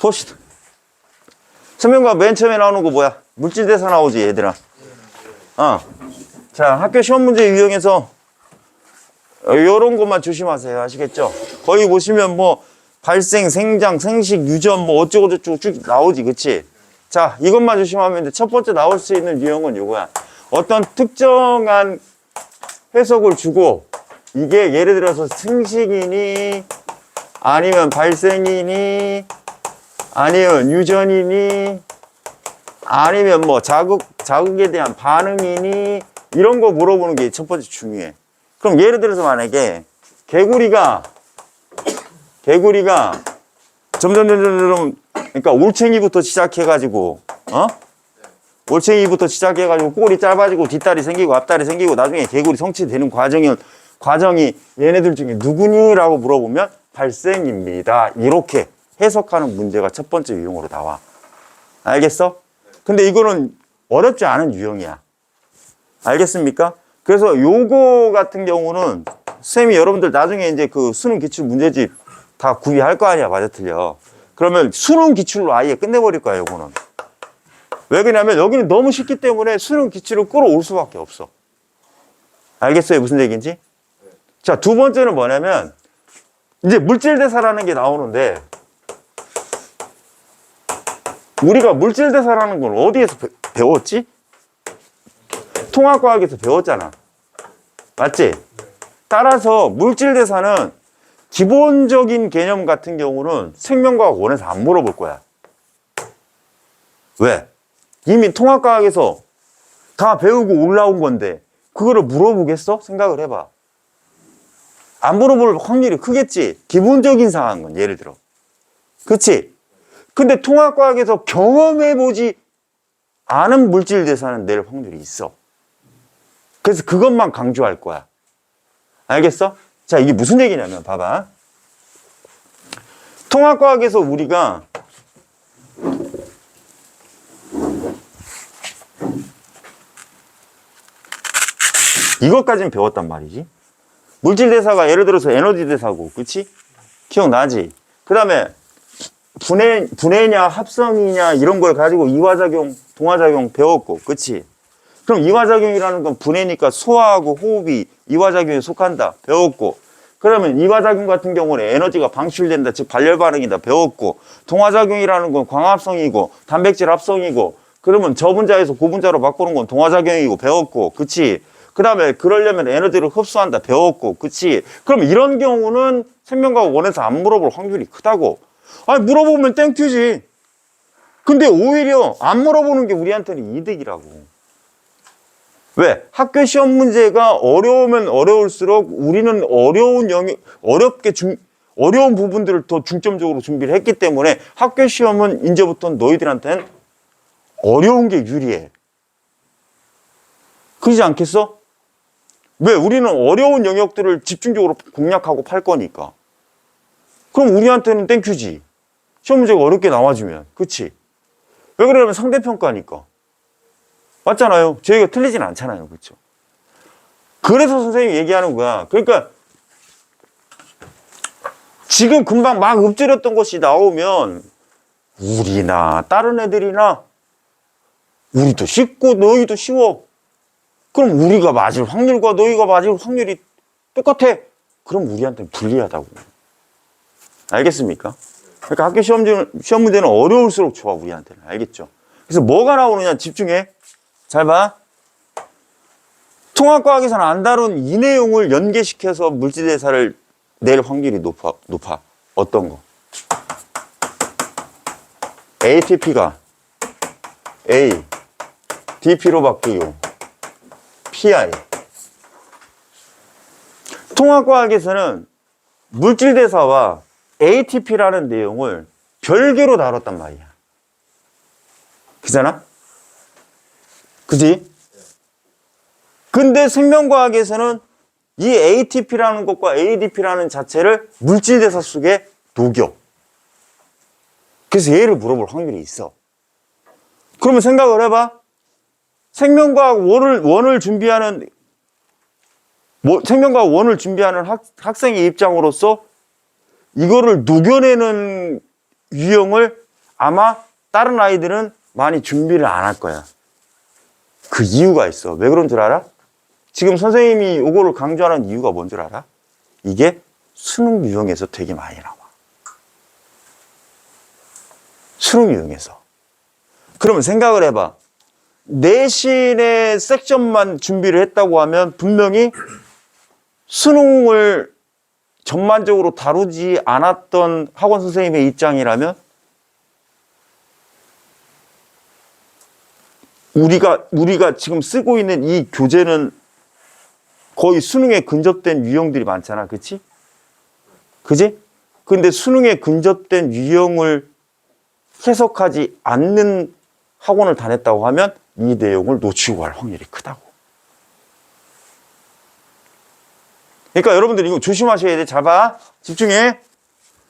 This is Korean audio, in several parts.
봅시다. 설명과 맨 처음에 나오는 거 뭐야? 물질대사 나오지, 얘들아. 어. 자, 학교 시험 문제 유형에서 요런 것만 조심하세요. 아시겠죠? 거기 보시면 뭐 발생, 생장, 생식, 유전 뭐 어쩌고저쩌고 쭉 나오지, 그치? 자, 이것만 조심하면 돼. 첫 번째 나올 수 있는 유형은 요거야. 어떤 특정한 해석을 주고 이게 예를 들어서 생식이니 아니면 발생이니 아니면 유전이니 아니면 뭐 자극 자극에 대한 반응이니 이런 거 물어보는 게 첫 번째 중요해. 그럼 예를 들어서 만약에 개구리가 개구리가 점점 점점 점점 그러니까 올챙이부터 시작해 가지고 어 올챙이부터 시작해 가지고 꼬리 짧아지고 뒷다리 생기고 앞다리 생기고 나중에 개구리 성취되는 과정이 과정이 얘네들 중에 누구니라고 물어보면 발생입니다. 이렇게 해석하는 문제가 첫 번째 유형으로 나와. 알겠어? 근데 이거는 어렵지 않은 유형이야. 알겠습니까? 그래서 요거 같은 경우는 쌤이 여러분들 나중에 이제 그 수능 기출 문제집 다 구비할 거 아니야. 맞아 틀려. 그러면 수능 기출로 아예 끝내버릴 거야, 요거는. 왜 그러냐면 여기는 너무 쉽기 때문에 수능 기출을 끌어올 수밖에 없어. 알겠어요? 무슨 얘기인지? 자, 두 번째는 뭐냐면 이제 물질 대사라는 게 나오는데 우리가 물질 대사라는 건 어디에서 배- 배웠지? 통합과학에서 배웠잖아. 맞지? 따라서 물질 대사는 기본적인 개념 같은 경우는 생명과학 원에서 안 물어볼 거야. 왜? 이미 통합과학에서 다 배우고 올라온 건데 그거를 물어보겠어? 생각을 해봐. 안 물어볼 확률이 크겠지. 기본적인 상황은 예를 들어. 그치? 근데 통합과학에서 경험해보지 않은 물질 대사는 낼 확률이 있어. 그래서 그것만 강조할 거야. 알겠어? 자, 이게 무슨 얘기냐면, 봐봐. 통합과학에서 우리가 이것까지는 배웠단 말이지. 물질 대사가 예를 들어서 에너지 대사고, 그치? 기억나지? 그 다음에 분해, 분해냐, 합성이냐, 이런 걸 가지고 이화작용, 동화작용 배웠고, 그치? 그럼 이화작용이라는 건 분해니까 소화하고 호흡이 이화작용에 속한다. 배웠고. 그러면 이화작용 같은 경우는 에너지가 방출된다. 즉, 발열 반응이다. 배웠고. 동화작용이라는 건 광합성이고, 단백질 합성이고, 그러면 저분자에서 고분자로 바꾸는 건 동화작용이고, 배웠고. 그치? 그 다음에 그러려면 에너지를 흡수한다. 배웠고. 그치? 그럼 이런 경우는 생명과학 원에서 안 물어볼 확률이 크다고. 아니, 물어보면 땡큐지. 근데 오히려 안 물어보는 게 우리한테는 이득이라고. 왜? 학교 시험 문제가 어려우면 어려울수록 우리는 어려운 영역, 어렵게 중, 어려운 부분들을 더 중점적으로 준비를 했기 때문에 학교 시험은 이제부터 너희들한테는 어려운 게 유리해. 그러지 않겠어? 왜? 우리는 어려운 영역들을 집중적으로 공략하고 팔 거니까. 그럼 우리한테는 땡큐지. 시험 문제가 어렵게 나와주면. 그치? 왜 그러냐면 상대평가니까. 맞잖아요. 저희가 틀리진 않잖아요. 그렇죠? 그래서 선생님이 얘기하는 거야. 그러니까 지금 금방 막 읊조렸던 것이 나오면 우리나 다른 애들이나 우리도 쉽고 너희도 쉬워. 그럼 우리가 맞을 확률과 너희가 맞을 확률이 똑같아. 그럼 우리한테는 불리하다고. 알겠습니까? 그러니까 학교 시험, 문- 시험 문제는 어려울수록 좋아, 우리한테는. 알겠죠? 그래서 뭐가 나오느냐 집중해. 잘 봐. 통합과학에서는 안 다룬 이 내용을 연계시켜서 물질대사를 낼 확률이 높아. 높아. 어떤 거? ATP가 A, DP로 바뀌고 PI. 통합과학에서는 물질대사와 ATP라는 내용을 별개로 다뤘단 말이야. 그잖아? 그지? 근데 생명과학에서는 이 ATP라는 것과 ADP라는 자체를 물질대사 속에 녹여. 그래서 얘를 물어볼 확률이 있어. 그러면 생각을 해봐. 생명과학 원을, 원을 준비하는, 뭐, 생명과학 원을 준비하는 학, 학생의 입장으로서 이거를 녹여내는 유형을 아마 다른 아이들은 많이 준비를 안 할 거야. 그 이유가 있어. 왜 그런 줄 알아? 지금 선생님이 이거를 강조하는 이유가 뭔 줄 알아? 이게 수능 유형에서 되게 많이 나와. 수능 유형에서. 그러면 생각을 해봐. 내신의 섹션만 준비를 했다고 하면 분명히 수능을 전반적으로 다루지 않았던 학원 선생님의 입장이라면 우리가 우리가 지금 쓰고 있는 이 교재는 거의 수능에 근접된 유형들이 많잖아. 그치? 그지? 근데 수능에 근접된 유형을 해석하지 않는 학원을 다녔다고 하면 이 내용을 놓치고 갈 확률이 크다고. 그러니까 여러분들 이거 조심하셔야 돼. 잘 봐. 집중해.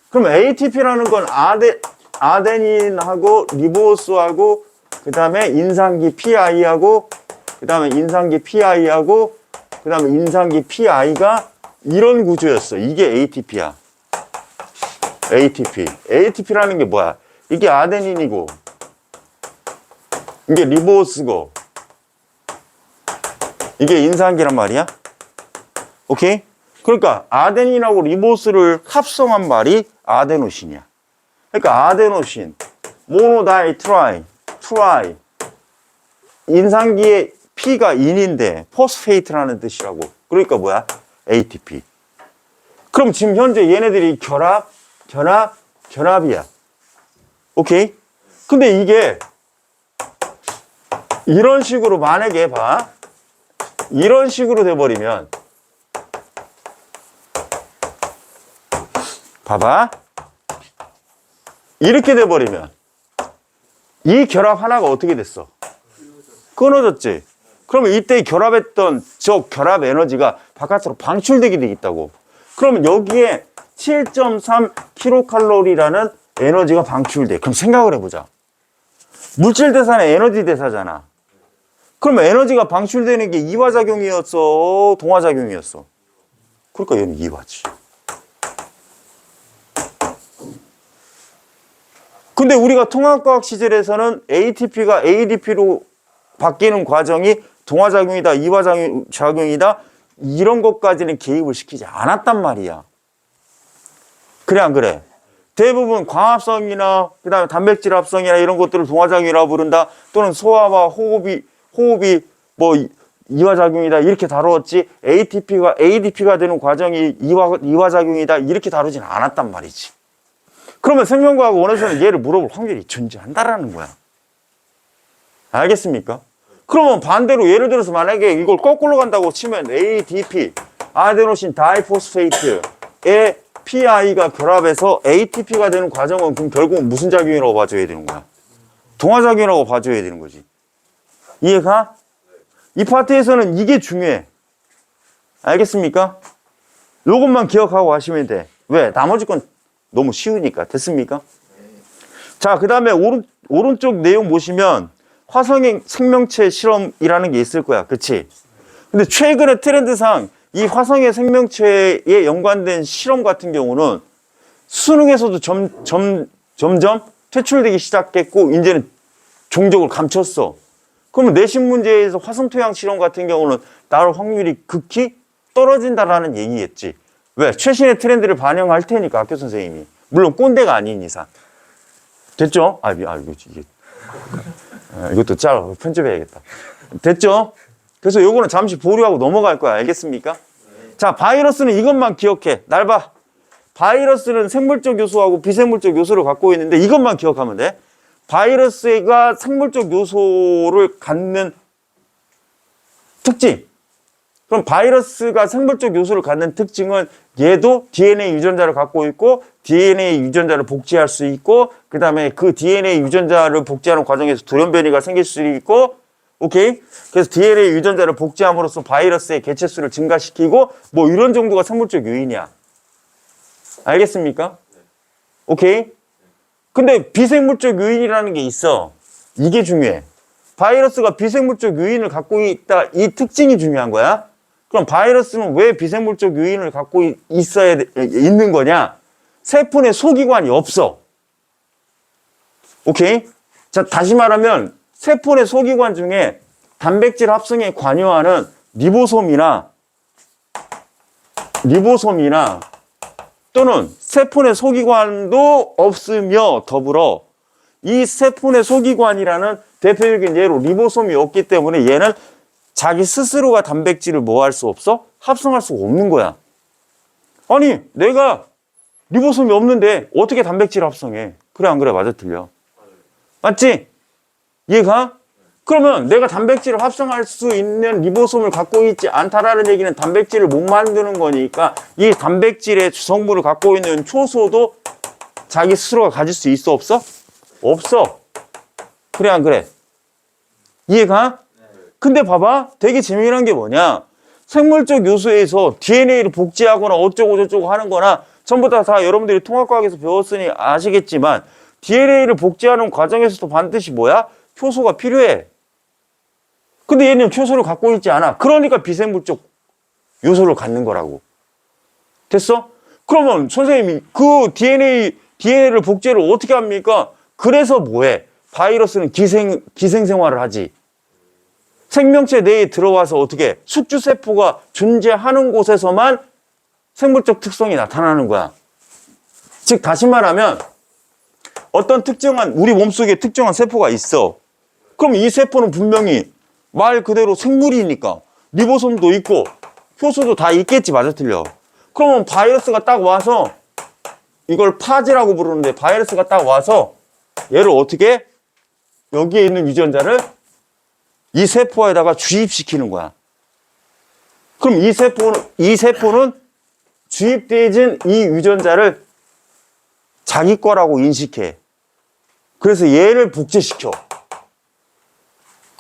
그럼 ATP라는 건 아데, 아데닌하고 리보스하고 그 다음에 인상기 PI하고 그 다음에 인상기 PI하고 그 다음에 인상기 PI가 이런 구조였어. 이게 ATP야. ATP. ATP라는 게 뭐야? 이게 아데닌이고 이게 리보스고 이게 인상기란 말이야. 오케이? 그러니까 아데닌하고 리보스를 합성한 말이 아데노신이야. 그러니까 아데노신, 모노다이 트라이, 트라이. 인상기의 P가 인인데 포스페이트라는 뜻이라고. 그러니까 뭐야? ATP. 그럼 지금 현재 얘네들이 결합, 결합, 결합이야. 오케이? 근데 이게 이런 식으로 만약에 봐. 이런 식으로 돼버리면 봐봐. 이렇게 돼버리면 이 결합 하나가 어떻게 됐어? 끊어졌지. 그러면 이때 결합했던 저 결합 에너지가 바깥으로 방출되게 돼 있다고. 그러면 여기에 7.3 킬로칼로리라는 에너지가 방출돼. 그럼 생각을 해보자. 물질 대사는 에너지 대사잖아. 그러면 에너지가 방출되는 게 이화작용이었어? 동화작용이었어? 그러니까 얘는 이화지. 근데 우리가 통합과학 시절에서는 ATP가 ADP로 바뀌는 과정이 동화작용이다, 이화작용이다, 이런 것까지는 개입을 시키지 않았단 말이야. 그래, 안 그래? 대부분 광합성이나, 그 다음에 단백질 합성이나 이런 것들을 동화작용이라고 부른다, 또는 소화와 호흡이, 호흡이 뭐 이- 이화작용이다, 이렇게 다루었지, ATP가, ADP가 되는 과정이 이화, 이화작용이다, 이렇게 다루진 않았단 말이지. 그러면 생명과학 원에서는 얘를 물어볼 확률이 존재한다라는 거야. 알겠습니까? 그러면 반대로 예를 들어서 만약에 이걸 거꾸로 간다고 치면 ADP, 아데노신 다이포스페이트의 PI가 결합해서 ATP가 되는 과정은 그럼 결국은 무슨 작용이라고 봐줘야 되는 거야? 동화작용이라고 봐줘야 되는 거지. 이해가? 이 파트에서는 이게 중요해. 알겠습니까? 요것만 기억하고 가시면 돼. 왜? 나머지 건 너무 쉬우니까. 됐습니까? 자, 그 다음에 오른, 오른쪽 내용 보시면 화성의 생명체 실험이라는 게 있을 거야. 그치? 근데 최근의 트렌드상 이 화성의 생명체에 연관된 실험 같은 경우는 수능에서도 점, 점, 점점 퇴출되기 시작했고, 이제는 종족을 감췄어. 그러면 내신 문제에서 화성 토양 실험 같은 경우는 나올 확률이 극히 떨어진다라는 얘기겠지. 왜? 최신의 트렌드를 반영할 테니까 학교 선생님이. 물론 꼰대가 아닌 이상. 됐죠? 아, 미- 아 이거 이게 아, 이것도 짧아 편집해야겠다. 됐죠? 그래서 요거는 잠시 보류하고 넘어갈 거야. 알겠습니까? 자, 바이러스는 이것만 기억해. 날 봐. 바이러스는 생물적 요소하고 비생물적 요소를 갖고 있는데 이것만 기억하면 돼. 바이러스가 생물적 요소를 갖는 특징. 그럼 바이러스가 생물적 요소를 갖는 특징은 얘도 DNA 유전자를 갖고 있고 DNA 유전자를 복제할 수 있고 그 다음에 그 DNA 유전자를 복제하는 과정에서 돌연변이가 생길 수 있고 오케이? 그래서 DNA 유전자를 복제함으로써 바이러스의 개체수를 증가시키고 뭐 이런 정도가 생물적 요인이야. 알겠습니까? 오케이? 근데 비생물적 요인이라는 게 있어. 이게 중요해. 바이러스가 비생물적 요인을 갖고 있다. 이 특징이 중요한 거야 그럼 바이러스는 왜 비생물적 요인을 갖고 이- 있어야 돼- 있는 거냐? 세포내 소기관이 없어. 오케이? 자, 다시 말하면 세포의 소기관 중에 단백질 합성에 관여하는 리보솜이나 리보솜이나 또는 세포의 소기관도 없으며 더불어 이 세포의 소기관이라는 대표적인 예로 리보솜이 없기 때문에 얘는 자기 스스로가 단백질을 뭐 할 수 없어? 합성할 수가 없는 거야. 아니, 내가 리보솜이 없는데 어떻게 단백질을 합성해? 그래, 안 그래? 맞아, 틀려. 맞지? 이해가? 그러면 내가 단백질을 합성할 수 있는 리보솜을 갖고 있지 않다라는 얘기는 단백질을 못 만드는 거니까 이 단백질의 주성분을 갖고 있는 초소도 자기 스스로가 가질 수 있어 없어? 없어. 그래 안 그래? 이해가? 근데 봐봐 되게 재미난 게 뭐냐 생물적 요소에서 DNA를 복제하거나 어쩌고 저쩌고 하는 거나 전부 다, 다 여러분들이 통합과학에서 배웠으니 아시겠지만 DNA를 복제하는 과정에서도 반드시 뭐야? 효소가 필요해. 근데 얘는 효소를 갖고 있지 않아. 그러니까 비생물적 요소를 갖는 거라고. 됐어? 그러면 선생님이 그 DNA, DNA를 복제를 어떻게 합니까? 그래서 뭐해? 바이러스는 기생, 기생생활을 하지. 생명체 내에 들어와서 어떻게 숙주세포가 존재하는 곳에서만 생물적 특성이 나타나는 거야. 즉, 다시 말하면 어떤 특정한, 우리 몸속에 특정한 세포가 있어. 그럼 이 세포는 분명히 말 그대로 생물이니까 리보솜도 있고 효소도 다 있겠지 맞아 틀려 그러면 바이러스가 딱 와서 이걸 파지라고 부르는데 바이러스가 딱 와서 얘를 어떻게 여기에 있는 유전자를 이 세포에다가 주입시키는 거야 그럼 이 세포는 이 세포는 주입되어진 이 유전자를 자기 거라고 인식해 그래서 얘를 복제시켜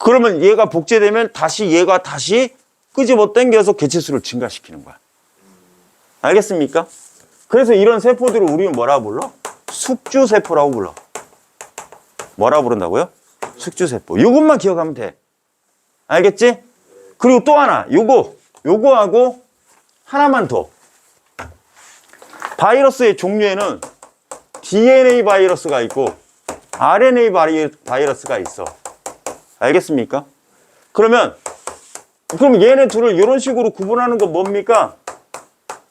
그러면 얘가 복제되면 다시 얘가 다시 끄집어 당겨서 개체수를 증가시키는 거야. 알겠습니까? 그래서 이런 세포들을 우리는 뭐라고 불러? 숙주세포라고 불러. 뭐라 부른다고요? 숙주세포. 이것만 기억하면 돼. 알겠지? 그리고 또 하나, 요거, 요거하고 하나만 더. 바이러스의 종류에는 DNA 바이러스가 있고 RNA 바이- 바이러스가 있어. 알겠습니까? 그러면 그럼 얘네 둘을 이런 식으로 구분하는 건 뭡니까?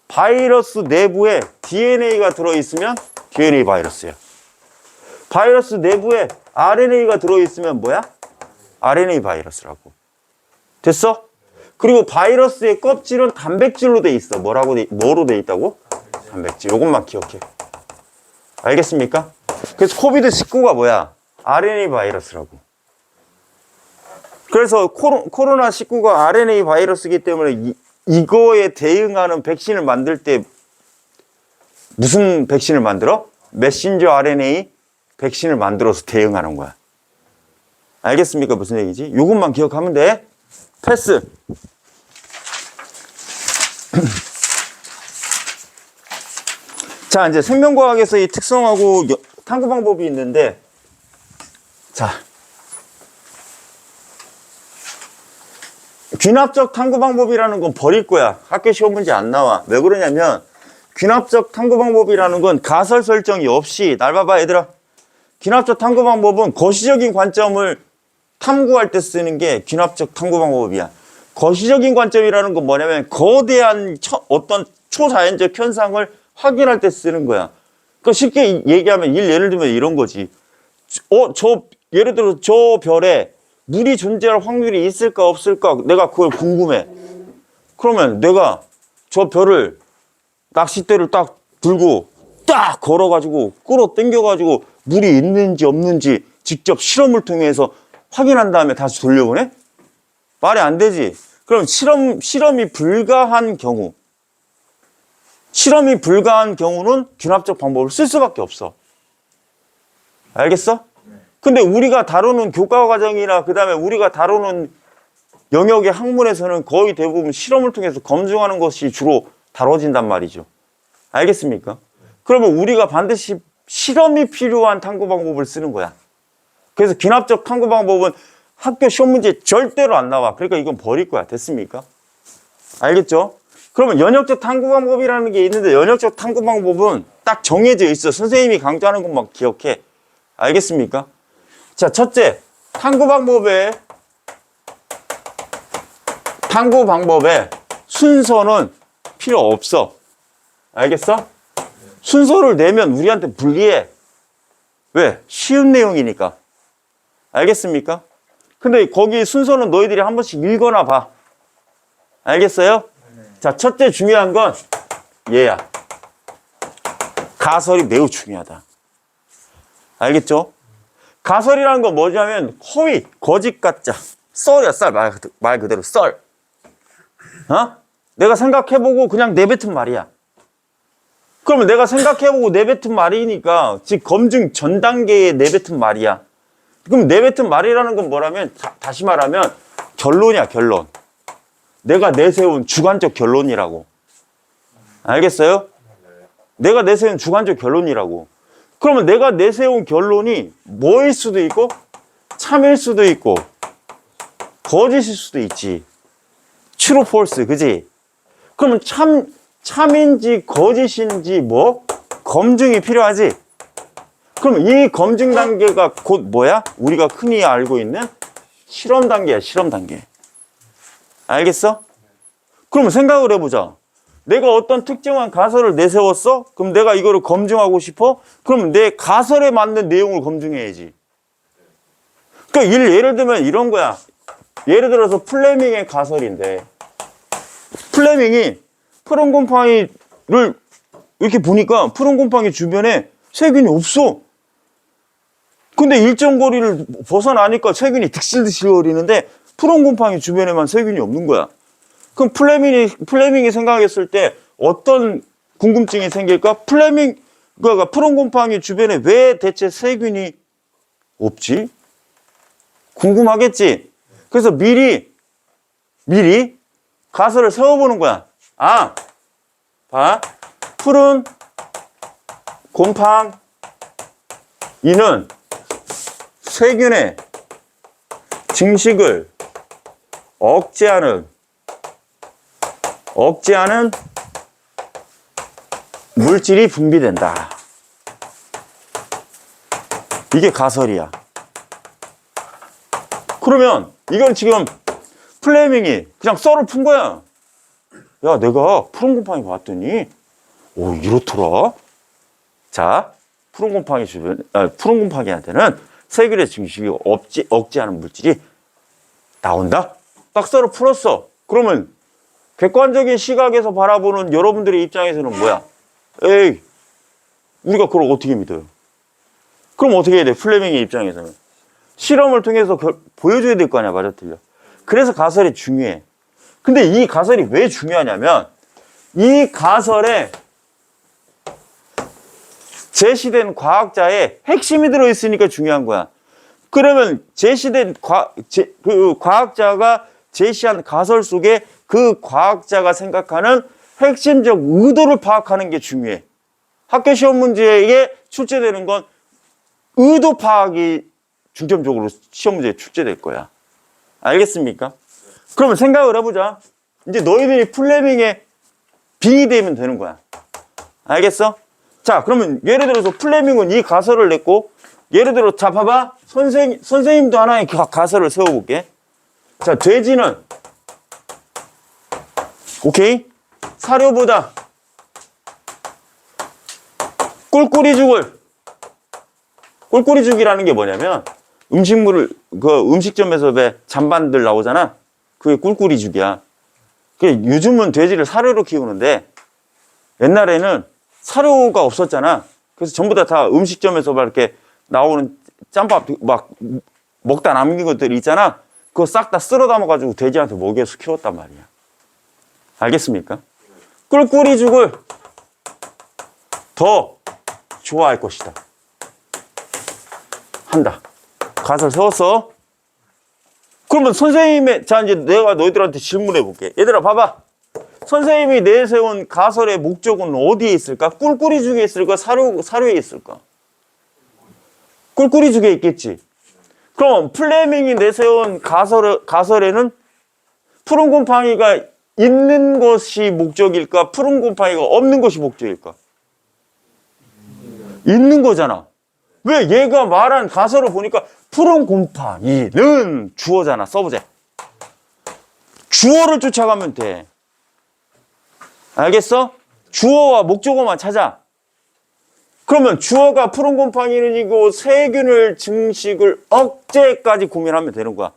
바이러스 내부에 DNA가 들어있으면 DNA 바이러스야. 바이러스 내부에 RNA가 들어있으면 뭐야? RNA 바이러스라고. 됐어? 그리고 바이러스의 껍질은 단백질로 돼 있어. 뭐라고 돼, 뭐로 돼 있다고? 단백질. 요것만 기억해. 알겠습니까? 그래서 코비드 19가 뭐야? RNA 바이러스라고. 그래서 코로, 코로나 19가 RNA 바이러스이기 때문에 이, 이거에 대응하는 백신을 만들 때 무슨 백신을 만들어? 메신저 RNA 백신을 만들어서 대응하는 거야. 알겠습니까? 무슨 얘기지? 이것만 기억하면 돼. 패스. 자, 이제 생명과학에서 이 특성하고 여- 탐구 방법이 있는데, 자, 귀납적 탐구 방법이라는 건 버릴 거야. 학교 시험 문제 안 나와. 왜 그러냐면 귀납적 탐구 방법이라는 건 가설 설정이 없이 날 봐봐 얘들아. 귀납적 탐구 방법은 거시적인 관점을 탐구할 때 쓰는 게 귀납적 탐구 방법이야. 거시적인 관점이라는 건 뭐냐면 거대한 처- 어떤 초자연적 현상을 확인할 때 쓰는 거야. 그 쉽게 얘기하면 일 예를 들면 이런 거지. 어, 저, 예를 들어 저 별에 물이 존재할 확률이 있을까 없을까 내가 그걸 궁금해. 그러면 내가 저 별을 낚싯대를 딱 들고 딱 걸어가지고 끌어 당겨가지고 물이 있는지 없는지 직접 실험을 통해서 확인한 다음에 다시 돌려보내? 말이 안 되지. 그럼 실험, 실험이 불가한 경우, 실험이 불가한 경우는 귀납적 방법을 쓸 수밖에 없어. 알겠어? 근데 우리가 다루는 교과 과정이나 그 다음에 우리가 다루는 영역의 학문에서는 거의 대부분 실험을 통해서 검증하는 것이 주로 다뤄진단 말이죠. 알겠습니까? 그러면 우리가 반드시 실험이 필요한 탐구 방법을 쓰는 거야. 그래서 귀납적 탐구 방법은 학교 시험 문제 절대로 안 나와. 그러니까 이건 버릴 거야. 됐습니까? 알겠죠? 그러면 연역적 탐구 방법이라는 게 있는데 연역적 탐구 방법은 딱 정해져 있어. 선생님이 강조하는 것만 기억해. 알겠습니까? 자, 첫째, 탐구 방법에 탐구 방법에 순서는 필요 없어. 알겠어? 순서를 내면 우리한테 불리해. 왜? 쉬운 내용이니까. 알겠습니까? 근데 거기 순서는 너희들이 한 번씩 읽거나 봐. 알겠어요? 자, 첫째 중요한 건 얘야. 가설이 매우 중요하다. 알겠죠? 가설이라는 건 뭐냐면 허위, 거짓 가짜, 썰이야, 썰. 말, 말 그대로 썰. 어? 내가 생각해보고 그냥 내뱉은 말이야. 그러면 내가 생각해보고 내뱉은 말이니까 즉 검증 전 단계에 내뱉은 말이야. 그럼 내뱉은 말이라는 건 뭐라면 다, 시 말하면 결론이야 결론. 내가 내세운 주관적 결론이라고. 알겠어요? 내가 내세운 주관적 결론이라고. 그러면 내가 내세운 결론이 뭐일 수도 있고 참일 수도 있고 거짓일 수도 있지. true, false, 그지? 그러면 참 참인지 거짓인지 뭐 검증이 필요하지. 그럼 이 검증 단계가 곧 뭐야? 우리가 흔히 알고 있는 실험 단계야, 실험 단계. 알겠어? 그럼 생각을 해보자. 내가 어떤 특정한 가설을 내세웠어? 그럼 내가 이거를 검증하고 싶어? 그럼 내 가설에 맞는 내용을 검증해야지. 그러니까 일- 예를 들면 이런 거야. 예를 들어서 플레밍의 가설인데 플레밍이 푸른 곰팡이를 이렇게 보니까 푸른 곰팡이 주변에 세균이 없어. 근데 일정 거리를 벗어나니까 세균이 득실득실 거리는데 푸른 곰팡이 주변에만 세균이 없는 거야. 그럼 플레밍이, 플레밍이 생각했을 때 어떤 궁금증이 생길까? 플레밍, 그러니까 푸른 곰팡이 주변에 왜 대체 세균이 없지? 궁금하겠지? 그래서 미리, 미리 가설을 세워보는 거야. 아, 봐. 푸른 곰팡이는 세균의 증식을 억제하는 억제하는 물질이 분비된다. 이게 가설이야. 그러면 이건 지금 플레밍이 그냥 썰을 푼 거야. 야, 내가 푸른 곰팡이 봤더니, 오, 이렇더라. 자, 푸른 곰팡이 주변, 아, 푸른 곰팡이한테는 세균의 증식이 억제, 억제하는 물질이 나온다? 딱 썰을 풀었어. 그러면 객관적인 시각에서 바라보는 여러분들의 입장에서는 뭐야? 에이, 우리가 그걸 어떻게 믿어요? 그럼 어떻게 해야 돼? 플레밍의 입장에서는. 실험을 통해서 결- 보여줘야 될 거 아니야, 맞아, 틀려. 그래서 가설이 중요해. 근데 이 가설이 왜 중요하냐면, 이 가설에 제시된 과학자의 핵심이 들어있으니까 중요한 거야. 그러면 제시된 과, 제, 그 과학자가 제시한 가설 속에 그 과학자가 생각하는 핵심적 의도를 파악하는 게 중요해. 학교 시험 문제에 출제되는 건 의도 파악이 중점적으로 시험 문제에 출제될 거야. 알겠습니까? 그러면 생각을 해보자. 이제 너희들이 플레밍에 빙이 되면 되는 거야. 알겠어? 자, 그러면 예를 들어서 플레밍은 이 가설을 냈고, 예를 들어, 자, 봐봐. 선생, 선생님도 하나의 가- 가설을 세워볼게. 자, 돼지는, 오케이? 사료보다 꿀꿀이 죽을, 꿀꿀이 죽이라는 게 뭐냐면, 음식물을, 그 음식점에서 왜 잔반들 나오잖아? 그게 꿀꿀이 죽이야. 그 요즘은 돼지를 사료로 키우는데, 옛날에는 사료가 없었잖아. 그래서 전부 다, 다 음식점에서 막 이렇게 나오는 짬밥 막 먹다 남긴 것들 있잖아. 그거 싹 다 쓸어 담아가지고 돼지한테 먹여서 키웠단 말이야. 알겠습니까? 꿀꿀이 죽을 더 좋아할 것이다. 한다. 가설 세웠어. 그러면 선생님의, 자, 이제 내가 너희들한테 질문해 볼게. 얘들아, 봐봐. 선생님이 내세운 가설의 목적은 어디에 있을까? 꿀꿀이 죽에 있을까? 사료, 사료에 있을까? 꿀꿀이 죽에 있겠지. 그럼 플레밍이 내세운 가설, 가설에는 푸른 곰팡이가 있는 것이 목적일까? 푸른 곰팡이가 없는 것이 목적일까? 있는 거잖아. 왜 얘가 말한 가설을 보니까 푸른 곰팡이는 주어잖아. 써보자. 주어를 쫓아가면 돼. 알겠어? 주어와 목적어만 찾아. 그러면 주어가 푸른 곰팡이는 이고 세균을 증식을 억제까지 고민하면 되는 거야.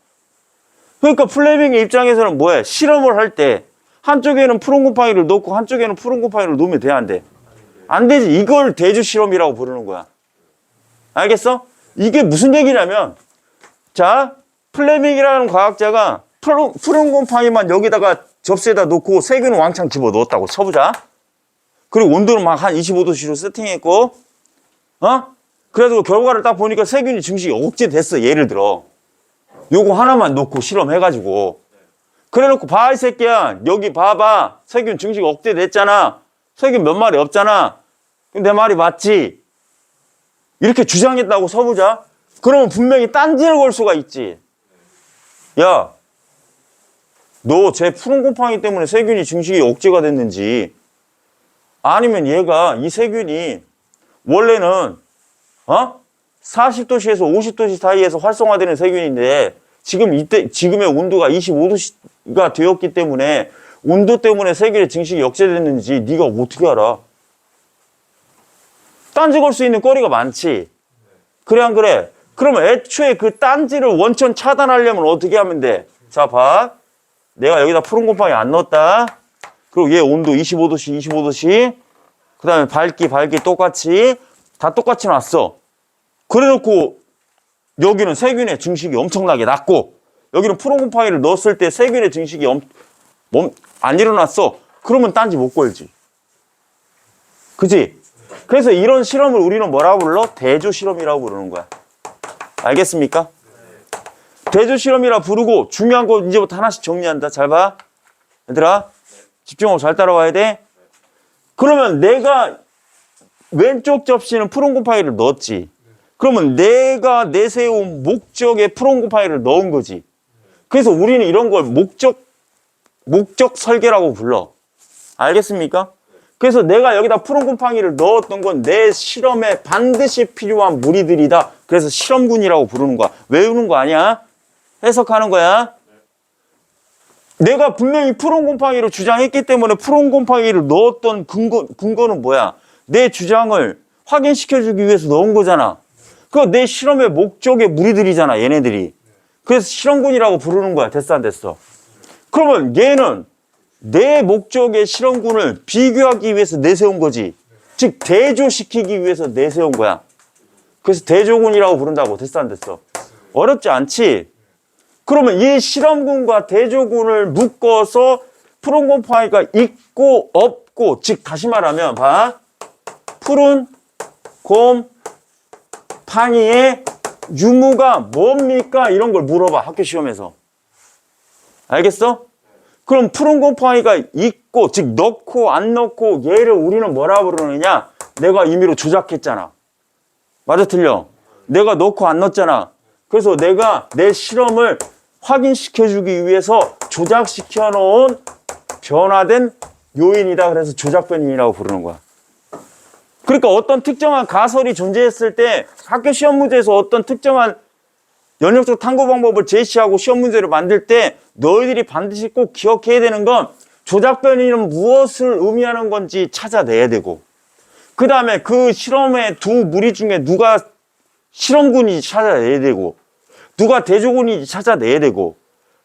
그러니까 플레밍의 입장에서는 뭐야? 실험을 할 때 한쪽에는 푸른 곰팡이를 넣고 한쪽에는 푸른 곰팡이를 놓으면 돼, 안 돼? 안 되지. 이걸 대주 실험이라고 부르는 거야. 알겠어? 이게 무슨 얘기냐면, 자, 플레밍이라는 과학자가 푸른, 푸른 곰팡이만 여기다가 접시에다 놓고 세균을 왕창 집어 넣었다고 쳐보자. 그리고 온도는 막 한 25도씨로 세팅했고, 어? 그래가지고 결과를 딱 보니까 세균이 증식이 억제됐어. 예를 들어. 요거 하나만 놓고 실험해가지고. 그래 놓고 봐, 이 새끼야. 여기 봐봐. 세균 증식 억제됐잖아. 세균 몇 마리 없잖아. 내 말이 맞지? 이렇게 주장했다고 서보자. 그러면 분명히 딴지를 걸 수가 있지. 야, 너 제 푸른 곰팡이 때문에 세균이 증식이 억제가 됐는지, 아니면 얘가 이 세균이 원래는 어? 40도씨에서 50도씨 사이에서 활성화되는 세균인데 지금 이때 지금의 온도가 25도씨가 되었기 때문에 온도 때문에 세균의 증식이 억제됐는지 네가 어떻게 알아? 딴지 걸 수 있는 거리가 많지. 그래 안 그래? 그러면 애초에 그 딴지를 원천 차단하려면 어떻게 하면 돼? 자 봐. 내가 여기다 푸른 곰팡이 안 넣었다. 그리고 얘 온도 25도씨 25도씨 그 다음에 밝기 밝기 똑같이 다 똑같이 놨어. 그래 놓고 여기는 세균의 증식이 엄청나게 낮고 여기는 푸른 곰팡이를 넣었을 때 세균의 증식이 엄, 멈, 안 일어났어. 그러면 딴지 못 걸지. 그지? 그래서 이런 실험을 우리는 뭐라고 불러? 대조 실험이라고 부르는 거야. 알겠습니까? 대조 실험이라 부르고 중요한 거 이제부터 하나씩 정리한다. 잘 봐. 얘들아. 집중하고 잘 따라와야 돼. 그러면 내가 왼쪽 접시는 푸른 곰팡이를 넣었지. 그러면 내가 내세운 목적에 푸른 곰팡이를 넣은 거지. 그래서 우리는 이런 걸 목적, 목적 설계라고 불러. 알겠습니까? 그래서 내가 여기다 푸른 곰팡이를 넣었던 건 내 실험에 반드시 필요한 무리들이다. 그래서 실험군이라고 부르는 거야. 외우는 거 아니야? 해석하는 거야. 내가 분명히 푸른 곰팡이로 주장했기 때문에 푸른 곰팡이를 넣었던 근거, 근거는 뭐야? 내 주장을 확인시켜주기 위해서 넣은 거잖아. 그내 실험의 목적의 무리들이잖아, 얘네들이. 그래서 실험군이라고 부르는 거야. 됐어, 안 됐어? 그러면 얘는 내 목적의 실험군을 비교하기 위해서 내세운 거지. 즉, 대조시키기 위해서 내세운 거야. 그래서 대조군이라고 부른다고. 됐어, 안 됐어? 어렵지 않지? 그러면 이 실험군과 대조군을 묶어서 푸른 곰팡이가 있고 없고 즉 다시 말하면 봐. 푸른 곰 팡이의 유무가 뭡니까? 이런 걸 물어봐 학교 시험에서. 알겠어? 그럼 푸른 곰팡이가 있고 즉 넣고 안 넣고 얘를 우리는 뭐라 부르느냐? 내가 임의로 조작했잖아. 맞아 틀려? 내가 넣고 안 넣었잖아. 그래서 내가 내 실험을 확인시켜주기 위해서 조작시켜 놓은 변화된 요인이다. 그래서 조작 변인이라고 부르는 거야. 그러니까 어떤 특정한 가설이 존재했을 때 학교 시험 문제에서 어떤 특정한 연역적 탐구 방법을 제시하고 시험 문제를 만들 때 너희들이 반드시 꼭 기억해야 되는 건 조작 변이는 무엇을 의미하는 건지 찾아내야 되고 그 다음에 그 실험의 두 무리 중에 누가 실험군인지 찾아내야 되고 누가 대조군인지 찾아내야 되고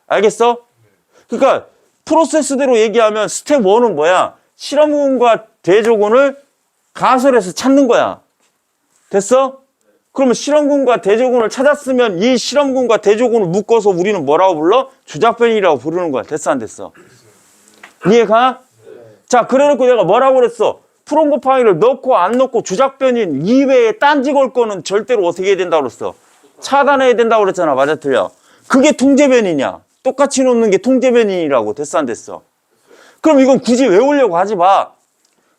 알겠어? 그러니까 프로세스대로 얘기하면 스텝 1은 뭐야? 실험군과 대조군을 가설에서 찾는 거야. 됐어? 그러면 실험군과 대조군을 찾았으면 이 실험군과 대조군을 묶어서 우리는 뭐라고 불러? 주작변이라고 부르는 거야. 됐어 안 됐어? 이해가? 자 그래놓고 내가 뭐라고 그랬어? 푸른 곰팡이를 넣고 안 넣고 주작변인 이외에 딴지 걸 거는 절대로 어떻게 해야 된다고 그랬어? 차단해야 된다고 그랬잖아. 맞아 틀려? 그게 통제변이냐? 똑같이 놓는 게 통제변인이라고 됐어 안 됐어? 그럼 이건 굳이 외우려고 하지 마.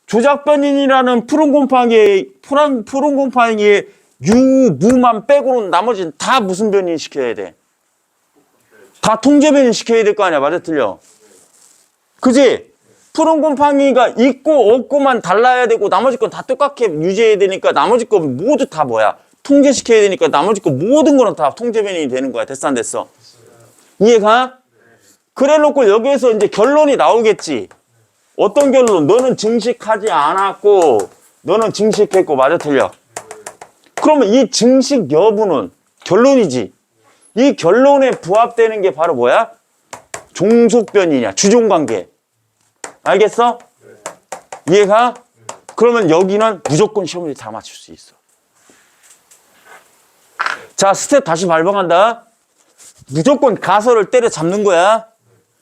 조작변인이라는 푸른 곰팡이의 푸른, 푸른 곰팡이의 유무만 빼고는 나머지는 다 무슨 변인 시켜야 돼? 다 통제변인 시켜야 될 거 아니야. 맞아 틀려? 그지? 푸른 곰팡이가 있고 없고만 달라야 되고 나머지 건 다 똑같게 유지해야 되니까 나머지 건 모두 다 뭐야? 통제시켜야 되니까 나머지 거 모든 거는 다 통제 변인이 되는 거야. 됐어 안 됐어? 이해가? 그래 놓고 여기에서 이제 결론이 나오겠지. 어떤 결론? 너는 증식하지 않았고 너는 증식했고 맞아 틀려. 그러면 이 증식 여부는 결론이지. 이 결론에 부합되는 게 바로 뭐야? 종속변이냐 주종관계. 알겠어? 이해가? 그러면 여기는 무조건 시험을 다 맞출 수 있어. 자, 스텝 다시 발명한다. 무조건 가설을 때려 잡는 거야.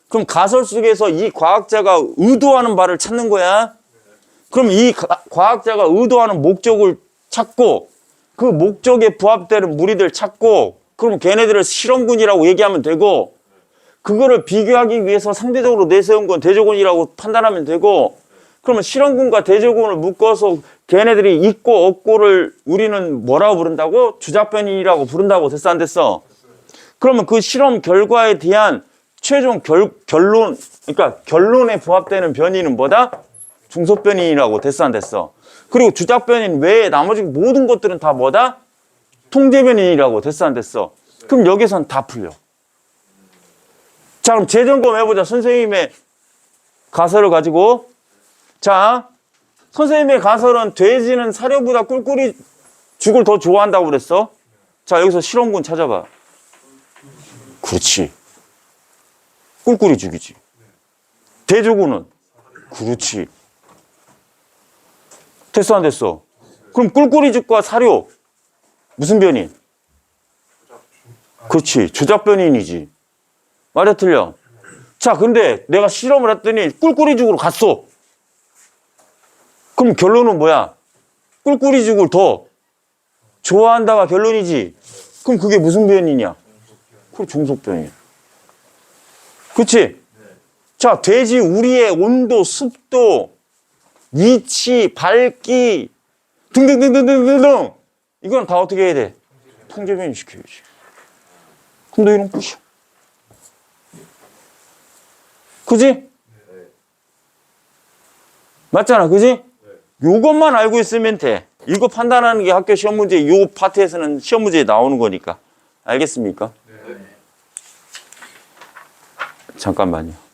그럼 가설 속에서 이 과학자가 의도하는 바를 찾는 거야. 그럼 이 가- 과학자가 의도하는 목적을 찾고 그 목적에 부합되는 무리들 찾고 그럼 걔네들을 실험군이라고 얘기하면 되고 그거를 비교하기 위해서 상대적으로 내세운 건 대조군이라고 판단하면 되고 그러면 실험군과 대조군을 묶어서 걔네들이 있고 없고를 우리는 뭐라고 부른다고? 주작변이라고 부른다고 됐어 안 됐어? 그러면 그 실험 결과에 대한 최종 결, 결론 그러니까 결론에 부합되는 변이는 뭐다? 중소변이라고 됐어 안 됐어? 그리고 주작변인 외에 나머지 모든 것들은 다 뭐다? 통제변이라고 됐어 안 됐어? 그럼 여기선 다 풀려. 자 그럼 재점검 해보자 선생님의 가설을 가지고 자 선생님의 가설은 돼지는 사료보다 꿀꿀이 죽을 더 좋아한다고 그랬어? 자 여기서 실험군 찾아봐. 그렇지. 꿀꿀이 죽이지. 대조군은 그렇지. 됐어 안 됐어? 그럼 꿀꿀이 죽과 사료? 무슨 변인 그렇지 조작 변인이지. 맞아 틀려. 자 근데 내가 실험을 했더니 꿀꿀이 죽으로 갔어 그럼 결론은 뭐야? 꿀꿀이 죽을 더 좋아한다가 결론이지. 그럼 그게 무슨 변이냐? 그게 종속변이야. 그치? 자 돼지 우리의 온도 습도 위치 밝기 등등등등등등. 이건 다 어떻게 해야 돼? 통제변이 시켜야지 그럼 너 이런 끝이야. 그지? 맞잖아, 그지? 요것만 알고 있으면 돼. 이거 판단하는 게 학교 시험 문제, 요 파트에서는 시험 문제에 나오는 거니까. 알겠습니까? 잠깐만요.